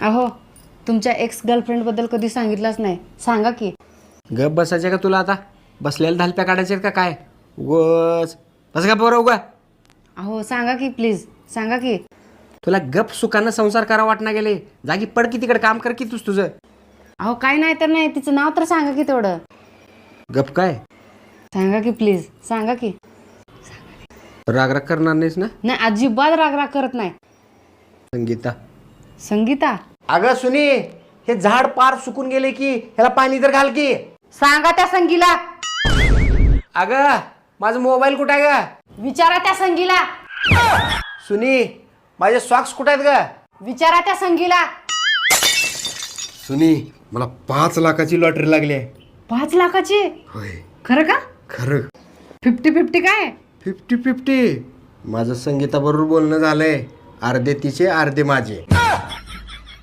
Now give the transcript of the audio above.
अहो तुमच्या एक्स गर्लफ्रेंडबद्दल कधी सांगितलंच नाही. सांगा की. गप बसायचे का तुला आता? बसलेल्या धालप्या काढायचे का काय? उगच. बस का बरं उगा. अहो सांगा की प्लीज सांगा की. तुला गप सुखानं संसार करा वाटणं गेले. जागी पड की तिकडे काम कर की तूच तुझं. अहो काय नाही तर नाही. तिचं नाव तर सांगा की तेवढं. गप काय? सांगा की प्लीज सांगा की. राग राग करणार नाहीस ना? नाही अजिबात राग राग करत नाही. संगीता. संगीता? अगं सुनी हे झाड पार सुकून गेले की ह्याला पाणी तर घाल की. सांगा त्या संगीला. अगं माझा मोबाईल कुठं आहे ग? विचारा त्या संगीला. सुनी माझे सॉक्स कुठं आहेत ग? विचारा त्या संगीला. सुनी मला पाच लाखाची लॉटरी लागली आहे. पाच लाखाची? होय. खरं का? खरं. फिफ्टी फिफ्टी काय? Fifty fifty. माझं संगीताबरोबर बोलणं झालंय. अर्धे तिचे अर्धे माझे.